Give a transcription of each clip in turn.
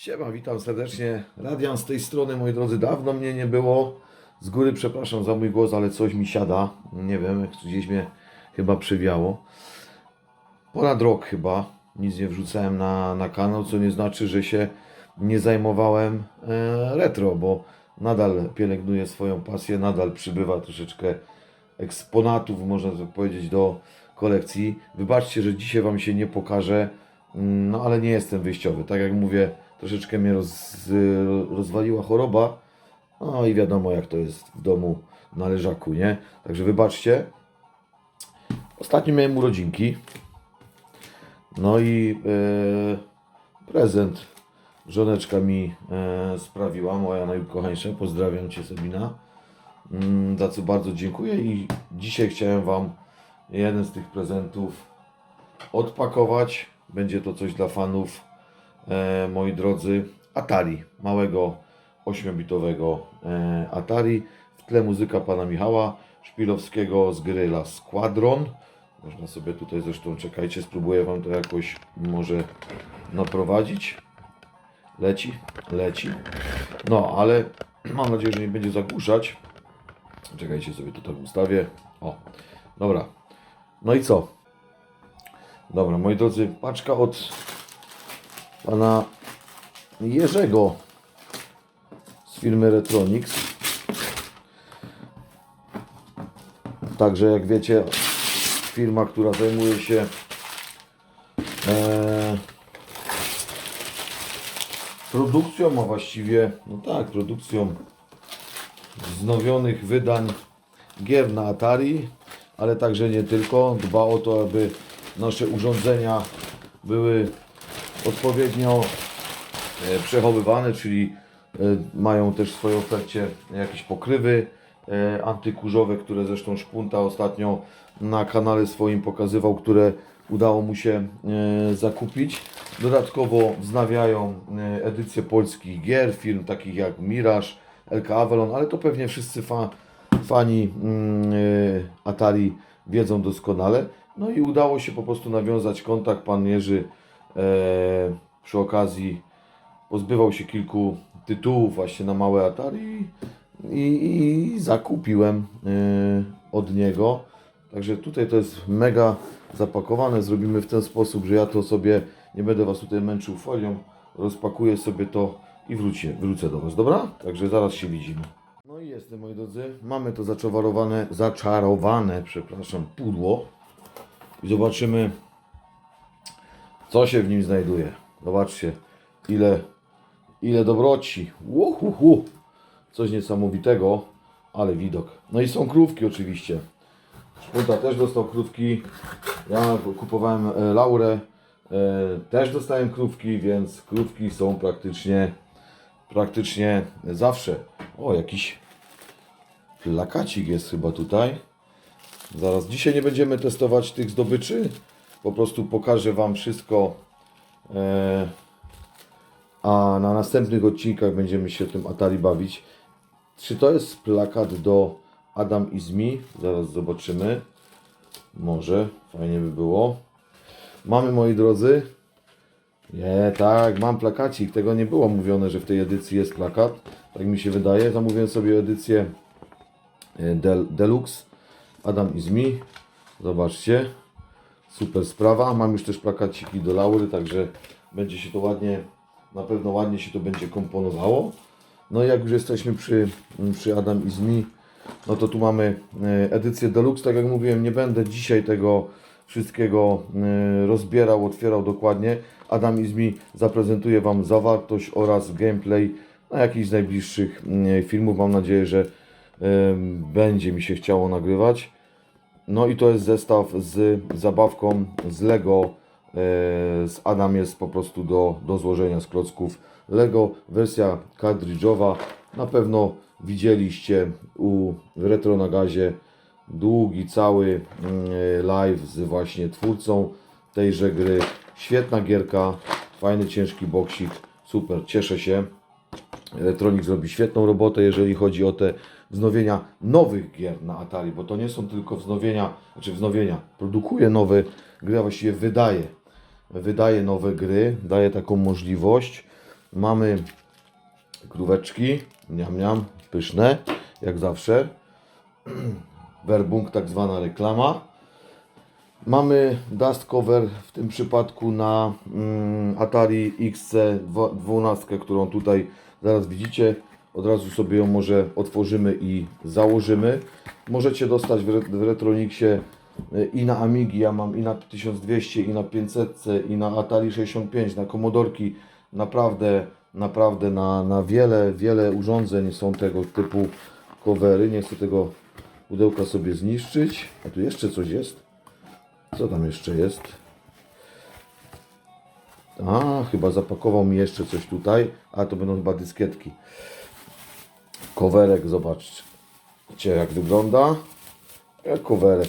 Siema, witam serdecznie. Radian z tej strony, moi drodzy, dawno mnie nie było. Z góry przepraszam za mój głos, ale coś mi siada. Nie wiem, gdzieś mnie chyba przewiało. Ponad rok chyba nic nie wrzucałem na, na kanał, co nie znaczy, że się nie zajmowałem e, retro, bo nadal pielęgnuję swoją pasję, nadal przybywa troszeczkę eksponatów, można tak powiedzieć, do kolekcji. Wybaczcie, że dzisiaj Wam się nie pokażę, mm, no ale nie jestem wyjściowy. Tak jak mówię, troszeczkę mnie roz, rozwaliła choroba, no i wiadomo jak to jest w domu na leżaku, nie? Także wybaczcie. Ostatnio miałem urodzinki. No i e, prezent żoneczka mi e, sprawiła, moja najukochańsza. Pozdrawiam Cię Sabina. Mm, za co bardzo dziękuję i dzisiaj chciałem Wam jeden z tych prezentów odpakować. Będzie to coś dla fanów, moi drodzy, Atari, małego 8-bitowego e, Atari. W tle muzyka pana Michała Szpilowskiego z gry La Squadron. Można sobie tutaj zresztą, czekajcie, spróbuję Wam to jakoś może naprowadzić. Leci, leci. No, ale mam nadzieję, że nie będzie zagłuszać. Czekajcie sobie tutaj ustawię. O, dobra. No i co? Dobra, moi drodzy, paczka od pana Jerzego z firmy Retronix. Także jak wiecie, firma, która zajmuje się e, produkcją, a właściwie, no tak, produkcją wznowionych wydań gier na Atari, ale także nie tylko. Dba o to, aby nasze urządzenia były odpowiednio e, przechowywane, czyli e, mają też w swojej ofercie jakieś pokrywy e, antykurzowe, które zresztą Szpunta ostatnio na kanale swoim pokazywał, które udało mu się zakupić. Dodatkowo wznawiają edycje polskich gier, firm takich jak Mirage, LK Avalon, ale to pewnie wszyscy fa fani mm, Atari wiedzą doskonale. No i udało się po prostu nawiązać kontakt. Pan Jerzy przy okazji pozbywał się kilku tytułów właśnie na małe Atari i, i zakupiłem e, od niego. Także tutaj to jest mega zapakowane. Zrobimy w ten sposób, że ja to sobie nie będę Was tutaj męczył folią. Rozpakuję sobie to i wrócę, wrócę do Was, dobra? Także zaraz się widzimy. No i jestem, moi drodzy. Mamy to zaczarowane, zaczarowane, przepraszam, pudło. I zobaczymy, co się w nim znajduje. Zobaczcie, ile, ile dobroci. Uhuhu. Coś niesamowitego, ale widok. No i są krówki oczywiście. Szpunta też dostał krówki. Ja kupowałem e, Laurę. E, też dostałem krówki, więc krówki są praktycznie praktycznie zawsze. O, jakiś plakacik jest chyba tutaj. Zaraz, dzisiaj nie będziemy testować tych zdobyczy. Po prostu pokażę Wam wszystko. E, a na następnych odcinkach będziemy się tym Atari bawić. Czy to jest plakat do Adam i Zmi? Zaraz zobaczymy. Może, fajnie by było. Mamy, moi drodzy, nie, tak, mam plakacik. Tego nie było mówione, że w tej edycji jest plakat. Tak mi się wydaje. Zamówiłem sobie edycję e, Del Deluxe. Adam i Zmi. Zobaczcie. Super sprawa. Mam już też plakaciki do Laury, także będzie się to ładnie, na pewno ładnie się to będzie komponowało. No i jak już jesteśmy przy, przy Adam i Zmi, no to tu mamy e, edycję Deluxe. Tak jak mówiłem, nie będę dzisiaj tego wszystkiego e, rozbierał, otwierał dokładnie. Adam Izmi zaprezentuje Wam zawartość oraz gameplay na jakichś z najbliższych mm, filmów. Mam nadzieję, że będzie mi się chciało nagrywać. No i to jest zestaw z zabawką z Lego. E, z Adam jest po prostu do, do złożenia z klocków Lego. Wersja kartridżowa. Na pewno widzieliście u Retro na gazie długi cały mm, live z właśnie twórcą tejże gry. Świetna gierka, fajny ciężki boksik, super, cieszę się. Elektronik zrobi świetną robotę, jeżeli chodzi o te wznowienia nowych gier na Atari, bo to nie są tylko wznowienia, znaczy wznowienia, produkuje nowe gry, a właściwie wydaje, wydaje nowe gry, daje taką możliwość. Mamy króweczki, miam, miam, pyszne, jak zawsze. Werbung, tak zwana reklama. Mamy dust cover w tym przypadku na mm, Atari XC12, którą tutaj zaraz widzicie. Od razu sobie ją może otworzymy i założymy. Możecie dostać w, re- w Retronixie y, i na Amigi, ja mam i na 1200, i na 500, i na Atari 65, na Commodorki. Naprawdę, naprawdę na, na wiele, wiele urządzeń są tego typu covery. Nie chcę tego pudełka sobie zniszczyć. A tu jeszcze coś jest. Co tam jeszcze jest? A, chyba zapakował mi jeszcze coś tutaj. A, to będą chyba dyskietki. Kowerek, zobaczcie jak wygląda. Jak kowerek.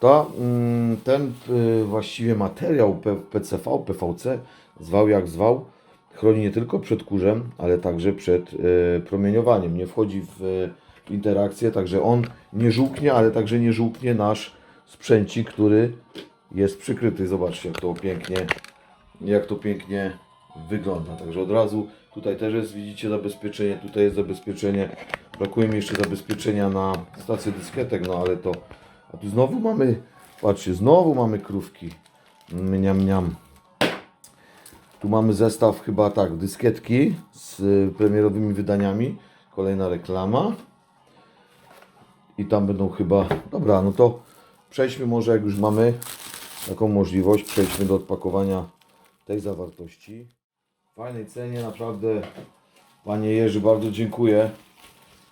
To, mm, ten y, właściwie materiał PCV, PVC, zwał jak zwał, chroni nie tylko przed kurzem, ale także przed y, promieniowaniem. Nie wchodzi w interakcję, także on nie żółknie, ale także nie żółknie nasz sprzęcik, który jest przykryty. Zobaczcie jak to pięknie, jak to pięknie wygląda. Także od razu tutaj też jest, widzicie, zabezpieczenie, tutaj jest zabezpieczenie. Brakuje mi jeszcze zabezpieczenia na stację dyskietek, no ale to. A tu znowu mamy, patrzcie, znowu mamy krówki. Mniam, mniam. Tu mamy zestaw chyba tak, dyskietki z premierowymi wydaniami. Kolejna reklama. I tam będą chyba. Dobra, no to przejdźmy może, jak już mamy taką możliwość, przejdźmy do odpakowania tej zawartości. Fajnej cenie, naprawdę. Panie Jerzy, bardzo dziękuję.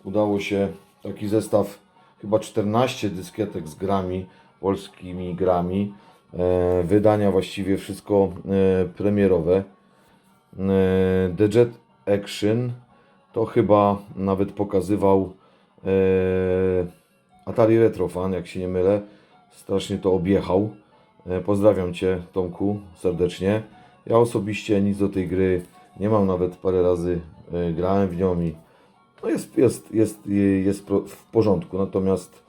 Udało się taki zestaw, chyba 14 dyskietek z grami, polskimi grami. E, wydania właściwie wszystko e, premierowe. E, The Jet Action to chyba nawet pokazywał e, Atari Retrofan, jak się nie mylę. Strasznie to objechał. E, pozdrawiam Cię, Tomku, serdecznie. Ja osobiście nic do tej gry nie mam, nawet parę razy e, grałem w nią i no jest, jest, jest, jest w porządku. Natomiast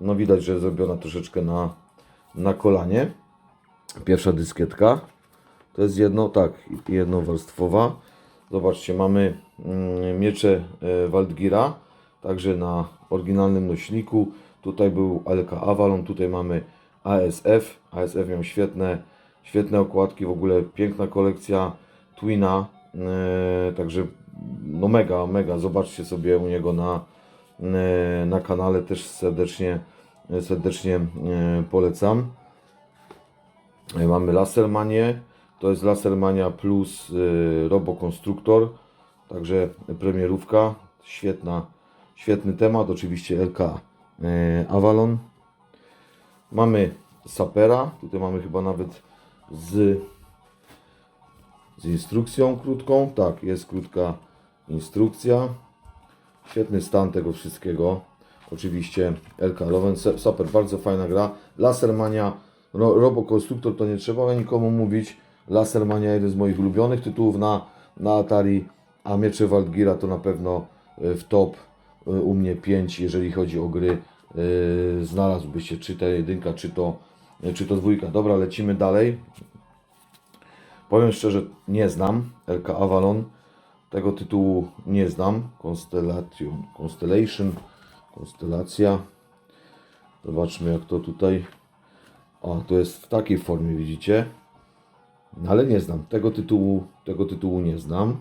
no widać, że zrobiona troszeczkę na, na kolanie. Pierwsza dyskietka. To jest jedno, tak, jednowarstwowa. Zobaczcie, mamy mm, miecze e, Waldgira, także na oryginalnym nośniku. Tutaj był LK Avalon, tutaj mamy ASF. ASF miał świetne, świetne okładki, w ogóle piękna kolekcja Twina. e, Także no mega, mega. Zobaczcie sobie u niego na, e, na kanale. Też serdecznie, serdecznie e, polecam. Mamy Lasermanię. To jest Lasermania plus y, Robokonstruktor. Także premierówka. Świetna, świetny temat. Oczywiście LK Avalon. Mamy Sapera. Tutaj mamy chyba nawet z, z instrukcją krótką. Tak, jest krótka instrukcja. Świetny stan tego wszystkiego. Oczywiście LK Loven. Super, bardzo fajna gra. Lasermania, Ro, Robokonstruktor to nie trzeba nikomu mówić. Lasermania jeden z moich ulubionych tytułów na, na Atari, a Miecze Waldgira to na pewno y, w top y, u mnie 5, jeżeli chodzi o gry. y, Znalazłbyście czy ta jedynka, czy to, czy to dwójka. Dobra, lecimy dalej. Powiem szczerze, nie znam LK Avalon. Tego tytułu nie znam. Constellation, Constellation, Konstelacja. Zobaczmy jak to tutaj. O, to jest w takiej formie, widzicie? No, ale nie znam. Tego tytułu, tego tytułu nie znam.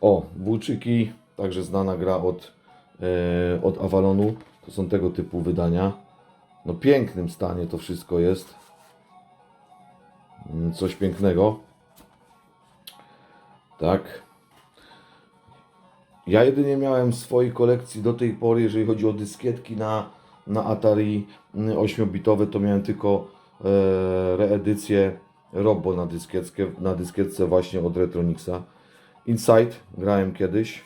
O, Włóczyki, także znana gra od, e, od Avalonu. To są tego typu wydania. No pięknym stanie to wszystko jest. Mm, Coś pięknego. Tak. Ja jedynie miałem w swojej kolekcji do tej pory, jeżeli chodzi o dyskietki na, na Atari 8-bitowe, to miałem tylko e, reedycję Robo na, dyskietkę, na dyskietce właśnie od Retronixa. Inside grałem kiedyś.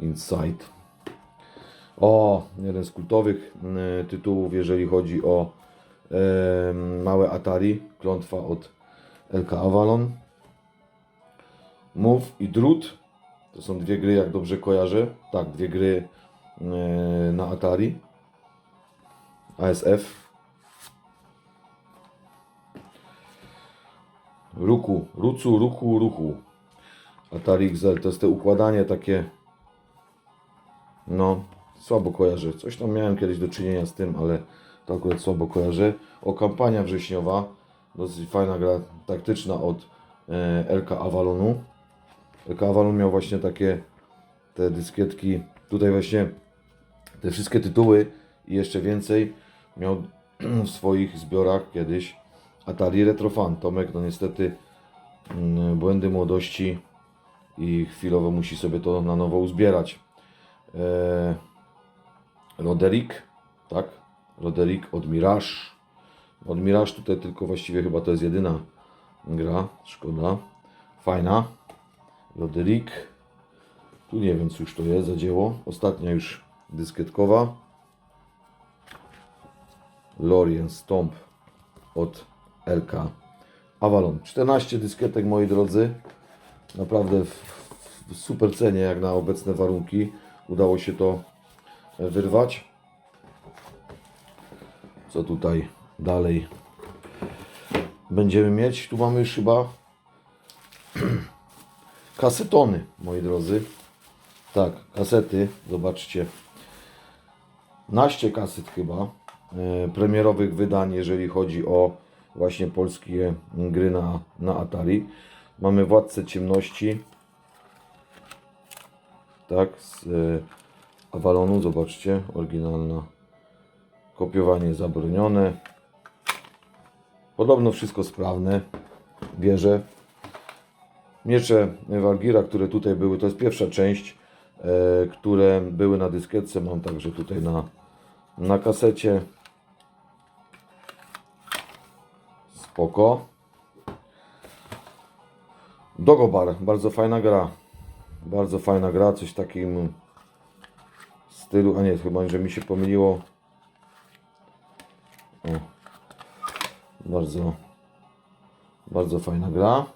Inside. O, jeden z kultowych y, tytułów, jeżeli chodzi o e, małe Atari. Klątwa od LK Avalon. Move i Drut. To są dwie gry, jak dobrze kojarzę. Tak, dwie gry e, na Atari. ASF. Ruku, Rucu, Ruchu, Ruchu. Atari XL to jest te układanie takie. No, słabo kojarzę. Coś tam miałem kiedyś do czynienia z tym, ale to akurat słabo kojarzę. O, kampania wrześniowa. Dosyć fajna gra taktyczna od e, LK Avalonu. LK Avalon miał właśnie takie te dyskietki. Tutaj właśnie te wszystkie tytuły i jeszcze więcej miał w swoich zbiorach kiedyś Atari Retrofan. Tomek, no niestety mm, błędy młodości i chwilowo musi sobie to na nowo uzbierać. Eee, Roderick, tak? Roderick od Mirage. Od Mirage tutaj tylko właściwie chyba to jest jedyna gra, szkoda. Fajna. Roderick. Tu nie wiem cóż to jest za dzieło. Ostatnia już dyskietkowa. Lorien Stomp od LK Avalon. 14 dyskietek moi drodzy. Naprawdę w, w super cenie jak na obecne warunki. Udało się to wyrwać. Co tutaj dalej będziemy mieć? Tu mamy już chyba kasetony, moi drodzy. Tak, kasety, zobaczcie. Naście kaset chyba e, premierowych wydań, jeżeli chodzi o właśnie polskie gry na, na Atari. Mamy Władcę Ciemności. Tak, z e, Avalonu, zobaczcie, oryginalna. Kopiowanie zabronione. Podobno wszystko sprawne. Wierzę. Miecze Walgira, które tutaj były, to jest pierwsza część, e, które były na dyskietce. Mam także tutaj na, na kasecie. Spoko. Dogobar, bardzo fajna gra. Bardzo fajna gra, coś takim stylu, a nie, chyba, że mi się pomyliło. O. Bardzo, bardzo fajna gra.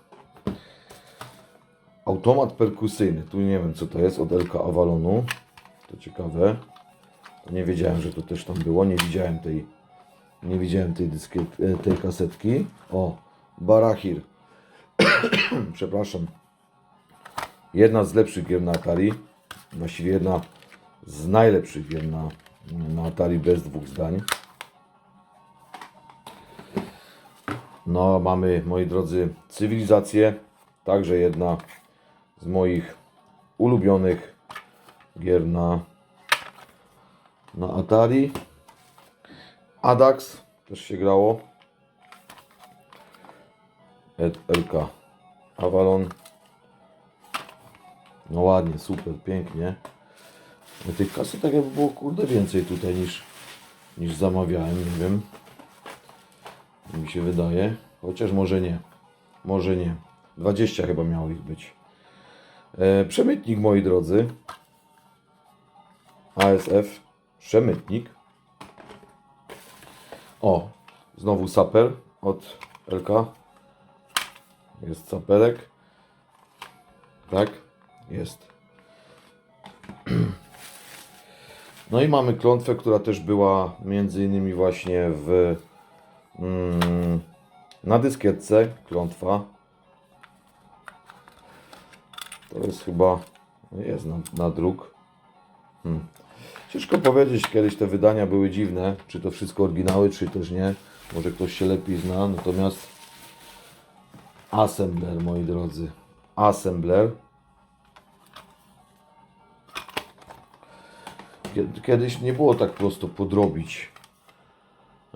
Automat perkusyjny. Tu nie wiem co to jest od LK Avalonu. To ciekawe. Nie wiedziałem, że to też tam było. Nie widziałem tej, nie widziałem tej, dyskiet, e, tej kasetki. O, Barahir. Przepraszam. Jedna z lepszych gier na Atari. Właściwie jedna z najlepszych gier na, na Atari bez dwóch zdań. No, mamy, moi drodzy, cywilizację. Także jedna z moich ulubionych gier na, na Atari. Adax też się grało. Ed- LK Avalon. No ładnie, super, pięknie. No Tych kasetek jakby było kurde więcej tutaj niż, niż zamawiałem, nie wiem. Mi się wydaje. Chociaż może nie. Może nie. 20 chyba miało ich być. E, przemytnik, moi drodzy. ASF. Przemytnik. O, znowu saper od LK. Jest saperek. Tak, jest. No i mamy klątwę, która też była między innymi właśnie w mm, na dyskietce klątwa. To jest chyba jest na, na druk. Hmm. Ciężko powiedzieć, kiedyś te wydania były dziwne, czy to wszystko oryginały, czy też nie. Może ktoś się lepiej zna, natomiast Assembler, moi drodzy. Assembler. Kiedyś nie było tak prosto podrobić.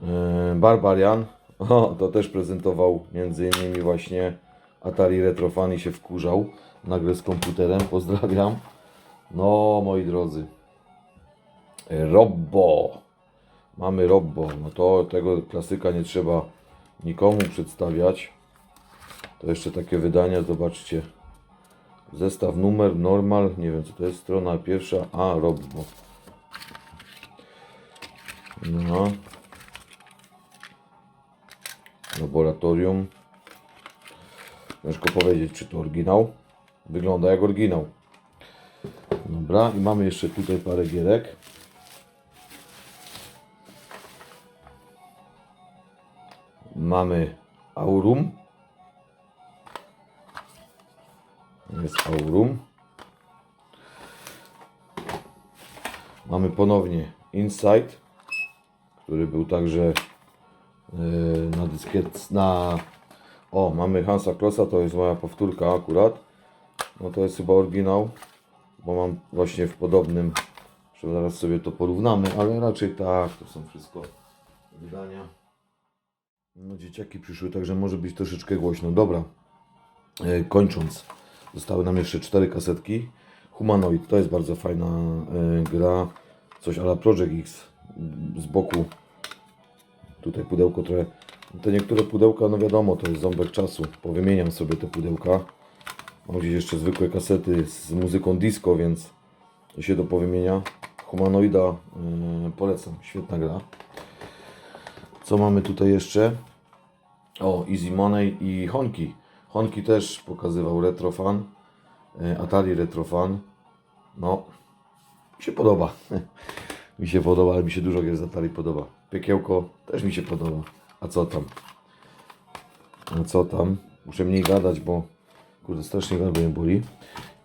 Yy, Barbarian. O, to też prezentował między innymi właśnie Atari Retrofan i się wkurzał. Nagle z komputerem. Pozdrawiam. No, moi drodzy. Robbo. Mamy Robbo. No to tego klasyka nie trzeba nikomu przedstawiać. To jeszcze takie wydania, zobaczcie. Zestaw numer, normal, nie wiem co to jest, strona pierwsza, a Robbo. No. Laboratorium. Ciężko powiedzieć, czy to oryginał. Wygląda jak oryginał. Dobra, i mamy jeszcze tutaj parę gierek. Mamy Aurum. Jest Aurum. Mamy ponownie Insight, który był także yy, na dyskiet, na... O, mamy Hansa Klossa, to jest moja powtórka akurat. No to jest chyba oryginał, bo mam właśnie w podobnym, że zaraz sobie to porównamy, ale raczej tak, to są wszystko wydania. No dzieciaki przyszły, także może być troszeczkę głośno. Dobra, e, kończąc, zostały nam jeszcze cztery kasetki. Humanoid, to jest bardzo fajna e, gra, coś ala Project X z boku. Tutaj pudełko trochę, te niektóre pudełka, no wiadomo, to jest ząbek czasu. Powymieniam sobie te pudełka. Mam gdzieś jeszcze zwykłe kasety z muzyką disco, więc się do powymienia. Humanoida e, polecam, świetna gra. Co mamy tutaj jeszcze? O, Easy Money i Honki. Honki też pokazywał Retrofan. e, Atari Retrofan. No, się podoba. mi się podoba, ale mi się dużo gier z Atari podoba. Piekiełko też mi się podoba. A co tam? A co tam? Muszę mniej gadać, bo kurde, strasznie gardło mnie boli.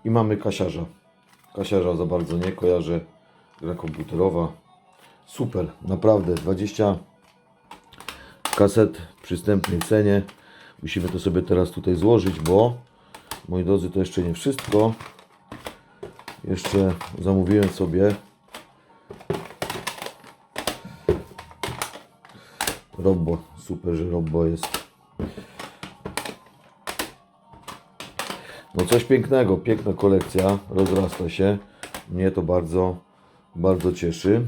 I mamy Kasiarza. Kasiarza za bardzo nie kojarzę. Gra komputerowa. Super, naprawdę. 20 kaset w przystępnej cenie. Musimy to sobie teraz tutaj złożyć, bo moi drodzy, to jeszcze nie wszystko. Jeszcze zamówiłem sobie Robbo. Super, że Robbo jest. No coś pięknego, piękna kolekcja, rozrasta się. Mnie to bardzo, bardzo cieszy.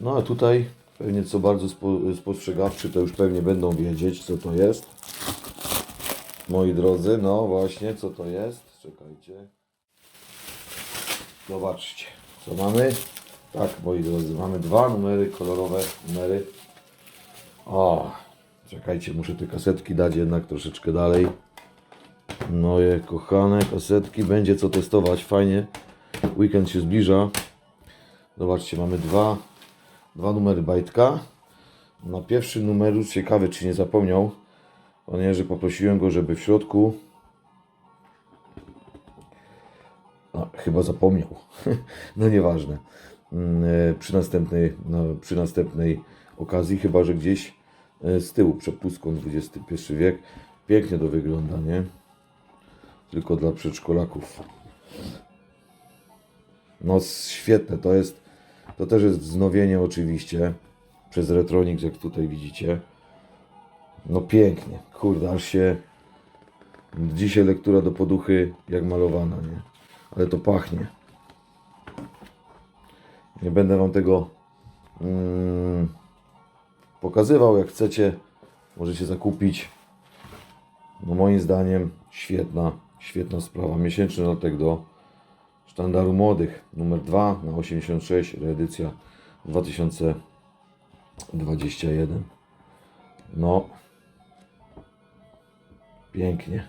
No a tutaj pewnie co bardzo spo, spostrzegawczy, to już pewnie będą wiedzieć co to jest. Moi drodzy, no właśnie co to jest. Czekajcie. Zobaczcie, co mamy. Tak, moi drodzy, mamy dwa numery, kolorowe numery. O, czekajcie, muszę te kasetki dać jednak troszeczkę dalej. No kochane kasetki, będzie co testować, fajnie. Weekend się zbliża. Zobaczcie, mamy dwa, dwa numery bajtka. Na pierwszym numeru, ciekawy czy nie zapomniał, Jerzy poprosiłem go, żeby w środku a, chyba zapomniał. no nieważne. Mm, e, Przy następnej, no, przy następnej okazji, chyba że gdzieś z tyłu przepustką XXI wiek. Pięknie to wygląda, nie? Tylko dla przedszkolaków. No świetne, to jest, to też jest wznowienie oczywiście przez Retronix, jak tutaj widzicie. No pięknie, kurde, aż się dzisiaj lektura do poduchy jak malowana, nie? Ale to pachnie. Nie będę wam tego mm, pokazywał, jak chcecie, możecie zakupić. No moim zdaniem świetna, świetna sprawa. Miesięczny dodatek do sztandaru młodych numer 2 na 86, reedycja 2021. No, pięknie.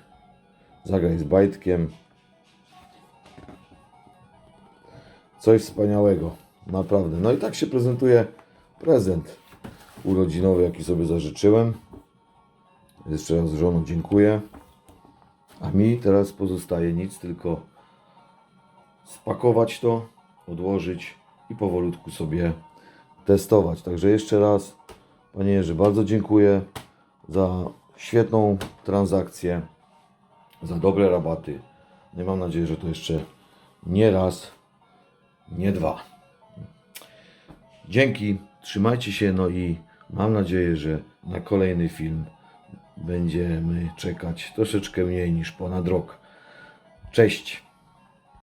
Zagraj z bajtkiem. Coś wspaniałego, naprawdę. No i tak się prezentuje prezent urodzinowy, jaki sobie zażyczyłem. Jeszcze raz żono dziękuję. A mi teraz pozostaje nic, tylko spakować to, odłożyć i powolutku sobie testować. Także jeszcze raz, Panie Jerzy, bardzo dziękuję za świetną transakcję, za dobre rabaty. No i mam nadzieję, że to jeszcze nie raz, nie dwa. Dzięki, trzymajcie się, no i mam nadzieję, że na kolejny film będziemy czekać troszeczkę mniej niż ponad rok. Cześć!